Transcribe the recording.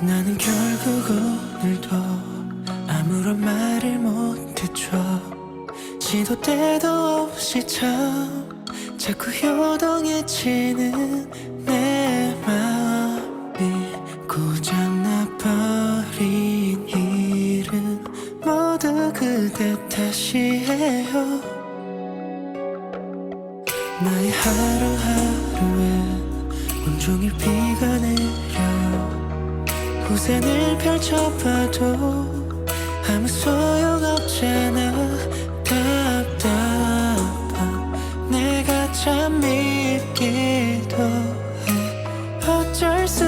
나는 결국 오늘도 아무런 말을 못했죠. 시도 때도 없이 참 자꾸 효동해지는 내 마음이 고장나버린 일은 모두 그대 탓이에요. 나의 하루하루엔 온종일 비가 내려요 우산을 펼쳐봐도 아무 소용 없잖아. 답답한 내가 참 믿기도 해. 어쩔 수